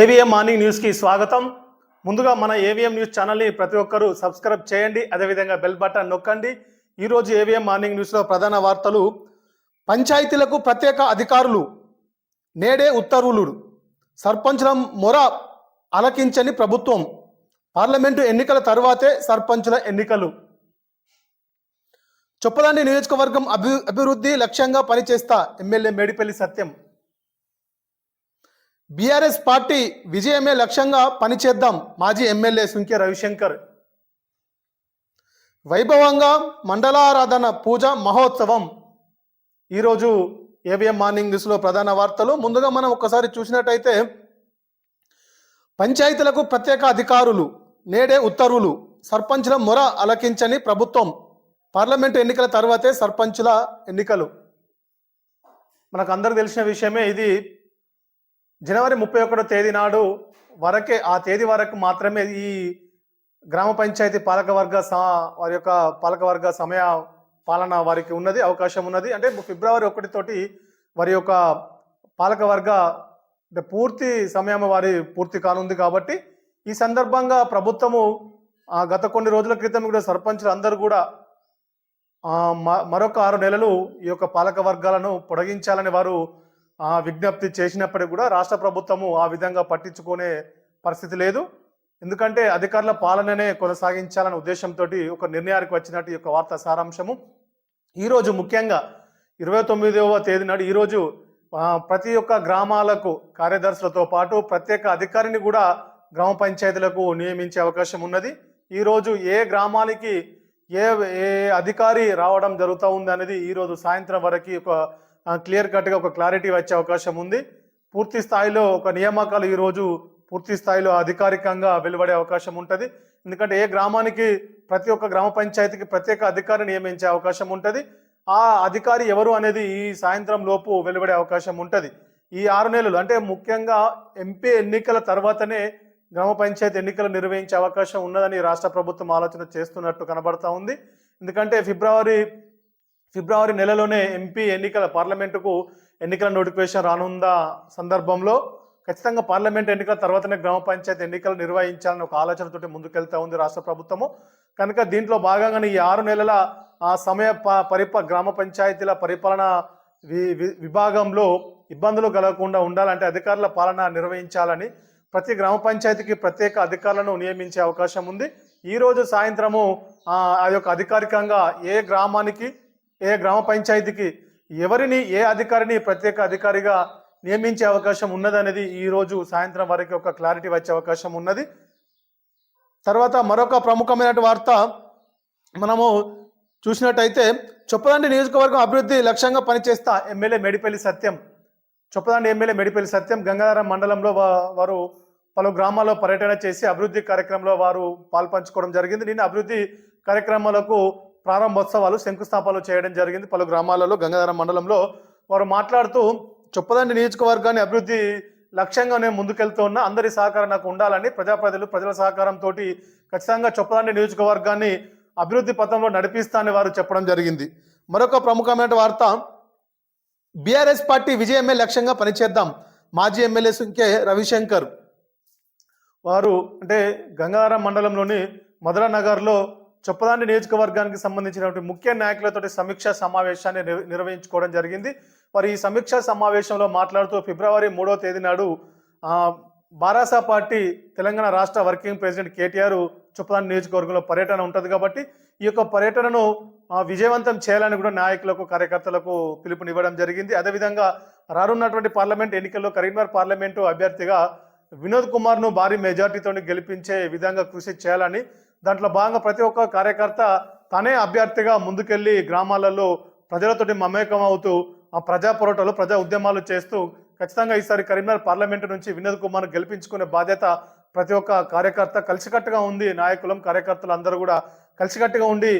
AVM morning న్యూస్కి స్వాగతం. ముందుగా మన ఏవిఎం న్యూస్ ఛానల్ని ప్రతి ఒక్కరూ సబ్స్క్రైబ్ చేయండి అదేవిధంగా బెల్ బటన్ నొక్కండి. ఈరోజు ఏవిఎం మార్నింగ్ న్యూస్లో ప్రధాన వార్తలు. పంచాయతీలకు ప్రత్యేక అధికారులు నేడే ఉత్తర్వులు సర్పంచుల మొర అలకించని ప్రభుత్వం. పార్లమెంటు ఎన్నికల తర్వాతే సర్పంచుల ఎన్నికలు. చొప్పదండి నియోజకవర్గం అభి అభివృద్ధి లక్ష్యంగా పనిచేస్తా MLA Medipalli Satyam. BRS party విజయమే లక్ష్యంగా పనిచేద్దాం మాజీ ఎమ్మెల్యే సుంకే రవిశంకర్. వైభవంగా మండలారాధన పూజ మహోత్సవం. ఈరోజు ఏవిఎం మార్నింగ్ న్యూస్లో ప్రధాన వార్తలు. ముందుగా మనం ఒకసారి చూసినట్టయితే పంచాయతీలకు ప్రత్యేక అధికారులు నేడే ఉత్తర్వులు. సర్పంచుల మొర అలకించని ప్రభుత్వం. పార్లమెంటు ఎన్నికల తర్వాతే సర్పంచుల ఎన్నికలు. మనకు అందరికి తెలిసిన విషయమే ఇది. జనవరి ముప్పై ఒకటో తేదీ నాడు వరకే ఆ తేదీ వరకు మాత్రమే ఈ గ్రామ పంచాయతీ పాలకవర్గ స వారి యొక్క పాలకవర్గ సమయ పాలన వారికి ఉన్నది అవకాశం ఉన్నది. అంటే ఫిబ్రవరి ఒకటితోటి వారి యొక్క పాలకవర్గ అంటే పూర్తి సమయం వారి పూర్తి కానుంది కాబట్టి ఈ సందర్భంగా ప్రభుత్వము ఆ, గత కొన్ని రోజుల క్రితం కూడా సర్పంచులు అందరూ కూడా మ- మరొక ఆరు నెలలు ఈ యొక్క పాలక వర్గాలను పొడిగించాలని వారు విజ్ఞప్తి చేసినప్పటికీ కూడా రాష్ట్ర ప్రభుత్వము ఆ విధంగా పట్టించుకునే పరిస్థితి లేదు. ఎందుకంటే అధికారుల పాలననే కొనసాగించాలనే ఉద్దేశంతో ఒక నిర్ణయానికి వచ్చినట్టు ఈ యొక్క వార్తా సారాంశము. ఈరోజు ముఖ్యంగా ఇరవై తొమ్మిదవ తేదీ నాడు ఈరోజు ప్రతి ఒక్క గ్రామాలకు కార్యదర్శులతో పాటు ప్రత్యేక అధికారిని కూడా గ్రామ పంచాయతీలకు నియమించే అవకాశం ఉన్నది. ఈరోజు ఏ గ్రామానికి ఏ ఏ అధికారి రావడం జరుగుతూ ఉంది అనేది ఈరోజు సాయంత్రం వరకు ఒక క్లియర్ కట్గా ఒక క్లారిటీ వచ్చే అవకాశం ఉంది. పూర్తి స్థాయిలో ఒక నియామకాలు ఈరోజు పూర్తి స్థాయిలో అధికారికంగా వెలువడే అవకాశం ఉంటుంది. ఎందుకంటే ఏ గ్రామానికి ప్రతి ఒక్క గ్రామ పంచాయతీకి ప్రత్యేక అధికారి నియమించే అవకాశం ఉంటుంది. ఆ అధికారి ఎవరు అనేది ఈ సాయంత్రం లోపు వెలువడే అవకాశం ఉంటుంది. ఈ ఆరు నెలలు అంటే ముఖ్యంగా ఎంపీ ఎన్నికల తర్వాతనే గ్రామ పంచాయతీ ఎన్నికలు నిర్వహించే అవకాశం ఉన్నదని రాష్ట్ర ప్రభుత్వం ఆలోచన చేస్తున్నట్టు కనబడతా ఉంది. ఎందుకంటే ఫిబ్రవరి ఫిబ్రవరి నెలలోనే ఎంపీ ఎన్నికల పార్లమెంటుకు ఎన్నికల నోటిఫికేషన్ రానున్న సందర్భంలో ఖచ్చితంగా పార్లమెంట్ ఎన్నికల తర్వాతనే గ్రామ పంచాయతీ ఎన్నికలు నిర్వహించాలని ఒక ఆలోచనతోటి ముందుకెళ్తా ఉంది రాష్ట్ర ప్రభుత్వము. కనుక దీంట్లో భాగంగానే ఈ ఆరు నెలల ఆ సమయ ప- పరిప గ్రామ పంచాయతీల పరిపాలన వి విభాగంలో ఇబ్బందులు కలగకుండా ఉండాలంటే అధికారుల పాలన నిర్వహించాలని ప్రతి గ్రామ పంచాయతీకి ప్రత్యేక అధికారులను నియమించే అవకాశం ఉంది. ఈరోజు సాయంత్రము ఆ యొక్క అధికారికంగా ఏ గ్రామానికి ఏ గ్రామ పంచాయతీకి ఎవరిని ఏ అధికారిని ప్రత్యేక అధికారిగా నియమించే అవకాశం ఉన్నదనేది ఈ రోజు సాయంత్రం వరకు ఒక క్లారిటీ వచ్చే అవకాశం ఉన్నది. తర్వాత మరొక ప్రముఖమైన వార్త మనము చూసినట్టయితే చొప్పదండి నియోజకవర్గం అభివృద్ధి లక్ష్యంగా పనిచేస్తా ఎమ్మెల్యే మెడిపల్లి సత్యం. చొప్పదండి ఎమ్మెల్యే మెడిపల్లి సత్యం గంగాధరం మండలంలో వారు పలు గ్రామాల్లో పర్యటన చేసి అభివృద్ధి కార్యక్రమంలో వారు పాల్పంచుకోవడం జరిగింది. నిన్న అభివృద్ధి కార్యక్రమాలకు ప్రారంభోత్సవాలు శంకుస్థాపనలు చేయడం జరిగింది. పలు గ్రామాలలో గంగాధర మండలంలో వారు మాట్లాడుతూ చొప్పదండి నియోజకవర్గాన్ని అభివృద్ధి లక్ష్యంగా నేను ముందుకెళ్తూ ఉన్నా అందరి సహకారం నాకు ఉండాలని ప్రజాప్రతినిధులు ప్రజల సహకారంతో ఖచ్చితంగా చొప్పదండి నియోజకవర్గాన్ని అభివృద్ధి పథంలో నడిపిస్తానని వారు చెప్పడం జరిగింది. మరొక ప్రముఖమైన వార్త బీఆర్ఎస్ పార్టీ విజయమే లక్ష్యంగా పనిచేద్దాం. మాజీ ఎమ్మెల్యే సుంకే రవిశంకర్. వారు అంటే గంగారం మండలంలోని మధుర నగర్లో చొప్పదాండి నియోజకవర్గానికి సంబంధించినటువంటి ముఖ్య నాయకులతోటి సమీక్షా సమావేశాన్ని నిర్వహించుకోవడం జరిగింది. మరి ఈ సమీక్షా సమావేశంలో మాట్లాడుతూ ఫిబ్రవరి మూడో తేదీ నాడు బారాసా పార్టీ తెలంగాణ రాష్ట్ర వర్కింగ్ ప్రెసిడెంట్ కేటీఆర్ చొప్పదాండి నియోజకవర్గంలో పర్యటన ఉంటుంది కాబట్టి ఈ యొక్క పర్యటనను విజయవంతం చేయాలని కూడా నాయకులకు కార్యకర్తలకు పిలుపునివ్వడం జరిగింది. అదేవిధంగా రానున్నటువంటి పార్లమెంట్ ఎన్నికల్లో కరీంనగర్ పార్లమెంటు అభ్యర్థిగా వినోద్ కుమార్ను భారీ మెజార్టీతో గెలిపించే విధంగా కృషి చేయాలని దాంట్లో భాగంగా ప్రతి ఒక్క కార్యకర్త తనే అభ్యర్థిగా ముందుకెళ్ళి గ్రామాలలో ప్రజలతోటి మమేకం అవుతూ ఆ ప్రజా పోరాటాలు ప్రజా ఉద్యమాలు చేస్తూ ఖచ్చితంగా ఈసారి కరీంనగర్ పార్లమెంటు నుంచి వినోద్ కుమార్ గెలిపించుకునే బాధ్యత ప్రతి ఒక్క కార్యకర్త కలిసికట్టుగా ఉంది. నాయకులం కార్యకర్తలు అందరూ కూడా కలిసికట్టుగా ఉండి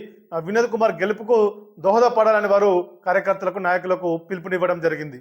వినోద్ కుమార్ గెలుపుకు దోహదపడాలని వారు కార్యకర్తలకు నాయకులకు పిలుపునివ్వడం జరిగింది.